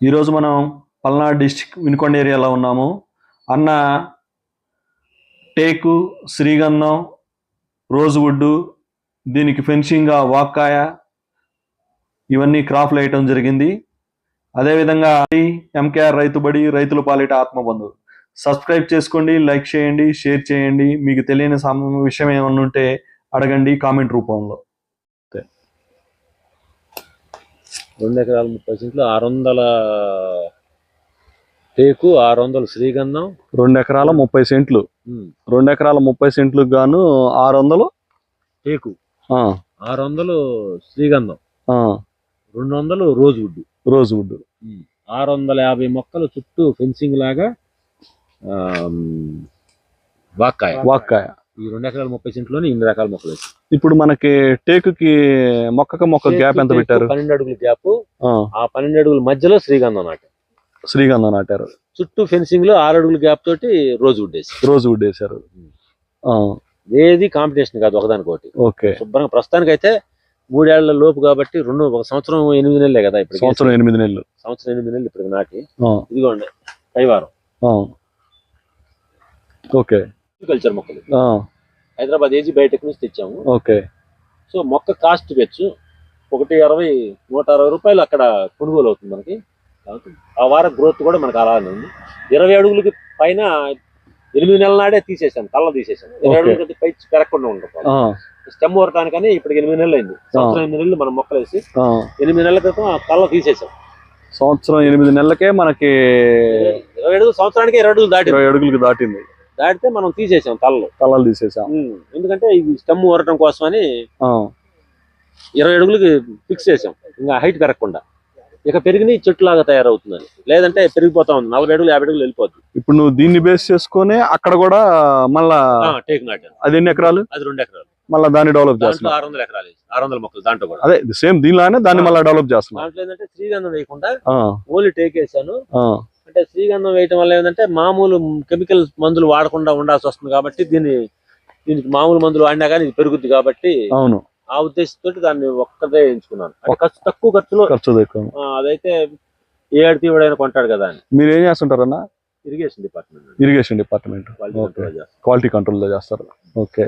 ఈరోజు మనం పల్నాడు డిస్టిక్ వినుకొండ ఏరియాలో ఉన్నాము. అన్న టేకు శ్రీగంధం రోజువుడ్డు దీనికి ఫెన్సింగ్గా వాక్కాయ ఇవన్నీ క్రాఫ్ట్లు వేయటం జరిగింది. అదేవిధంగా ఎంకేఆర్ రైతుబడి రైతుల పాలిట ఆత్మబంధు. సబ్స్క్రైబ్ చేసుకోండి లైక్ చేయండి షేర్ చేయండి. మీకు తెలియని సమ విషయం ఏమన్నా ఉంటే అడగండి కామెంట్ రూపంలో. రెండు ఎకరాల ముప్పై సెంట్లు ఆరు వందల టేకు ఆరు వందలు శ్రీగంధం. రెండు ఎకరాల ముప్పై సెంట్లు. రెండు ఎకరాల ముప్పై సెంట్లకు గాను ఆరు వందలు టేకు. ఆరు వందలు శ్రీగంధం. రెండు వందలు రోజ్వుడ్. రోజ్వుడ్. ఆరు వందల యాభై మొక్కలు చుట్టూ ఫెన్సింగ్ లాగా వాక్కాయ. వాక్కాయ. ఈ రెండు ఎకరాల ముప్పై సెంట్లోనే ఇన్ని రకాల మొక్కలు వేసాం. ఇప్పుడు మనకి టేకుకి మొక్కకి మొక్క గ్యాప్ ఎంత పెట్టారు? పన్నెండు అడుగుల గ్యాప్. ఆ, పన్నెండు అడుగుల మధ్యలో శ్రీగంధం నాట శ్రీగంధం నాటారు. చుట్టూ ఫెన్సింగ్లో ఆరు అడుగుల గ్యాప్ తోటి రోజ్వుడ్ వేసి రోజ్వుడ్ వేశారు ఆ, ఏది కాంపిటీషన్ కాదు ఒకదానికొకటి. ఓకే. శుభ్రంగా ప్రస్తుతానికి అయితే మూడేళ్ళ లోపు కాబట్టి రెండు ఒక సంవత్సరం ఎనిమిది నెలలే కదా ఇప్పుడు సంవత్సరం ఎనిమిది నెలలు. సంవత్సరం ఎనిమిది నెలలు ఇప్పుడు నాటి. ఇదిగోండి కైవారం. ఓకే. కల్చర్ మొక్కలు. హైదరాబాద్ ఏజీ బయటకు నుంచి తెచ్చాము. ఓకే. సో మొక్క కాస్ట్ పెచ్చు ఒకటి అరవై నూట అరవై రూపాయలు అక్కడ కొనుగోలు అవుతుంది మనకి. ఆ వారం గ్రోత్ కూడా మనకు అలానే ఉంది. ఇరవై అడుగులకి పైన ఎనిమిది నెలల నాడే తీసేసాను తల్ల తీసేసాను ఇరవై. అడుగులకి పై పెరగకుండా ఉంటుంది ఆ, స్టెమ్ ఊరటానికని ఇప్పటికి ఎనిమిది నెలలు అయింది. సంవత్సరం ఎనిమిది నెలలు మనం మొక్కలు వేసి. ఎనిమిది నెలల క్రితం ఆ తల్ల తీసేసాం సంవత్సరం ఎనిమిది నెలలకే మనకి ఇరవై అడుగులు సంవత్సరానికి ఇరవై అడుగులు దాటి ఇరవై అడుగులకి దాటింది. దాటితే మనం తీసేసాం తలలు. తలలు తీసేసాం. ఎందుకంటే ఇది స్టెమ్ ఊరటం కోసమని ఆ, ఇరవై అడుగులకి ఫిక్స్ చేసాం. ఇంకా హైట్ పెరగకుండా. ఇక పెరిగిన చెట్టులాగా తయారవుతుందని. లేదంటే పెరిగిపోతా ఉంది. నలభై అడుగులు యాభై అడుగులు వెళ్ళిపోతుంది ఇప్పుడు నువ్వు దీన్ని బేస్ చేసుకొని అక్కడ కూడా మళ్ళా టేక్ నాటాను అది ఎన్ని ఎకరాలు? అది రెండు ఎకరాలు. మళ్ళా దాన్ని డెవలప్ చేస్తున్నావు ఆరు వందల ఎకరాలు ఆరు వందల మొక్కలు దాంట్లో కూడా. అదే సేమ్ దీనిలానే దాన్ని మళ్ళీ డెవలప్ చేస్తున్నావు దాంట్లో ఏంటంటే శ్రీగంధం వేయకుండా ఓన్లీ టేక్ వేసాను. అంటే శ్రీగంధం వేయటం వల్ల ఏంటంటే మామూలు కెమికల్ మందులు వాడకుండా ఉండాల్సి వస్తుంది కాబట్టి దీన్ని దీనికి మామూలు మందులు వాడినా కానీ ఇది పెరుగుద్ది కాబట్టి అవును. ఆ ఉద్దేశంతో దాన్ని ఒక్కటే ఎంచుకున్నాను. ఖర్చు తక్కువ ఖర్చులో ఖర్చు అదైతే ఏ అడితీవుడైనా కొంటాడు కదా అని. మీరు ఏం చేస్తుంటారన్నా? Irrigation department irrigation department. Quality కంట్రోల్లో చేస్తారు. ఓకే.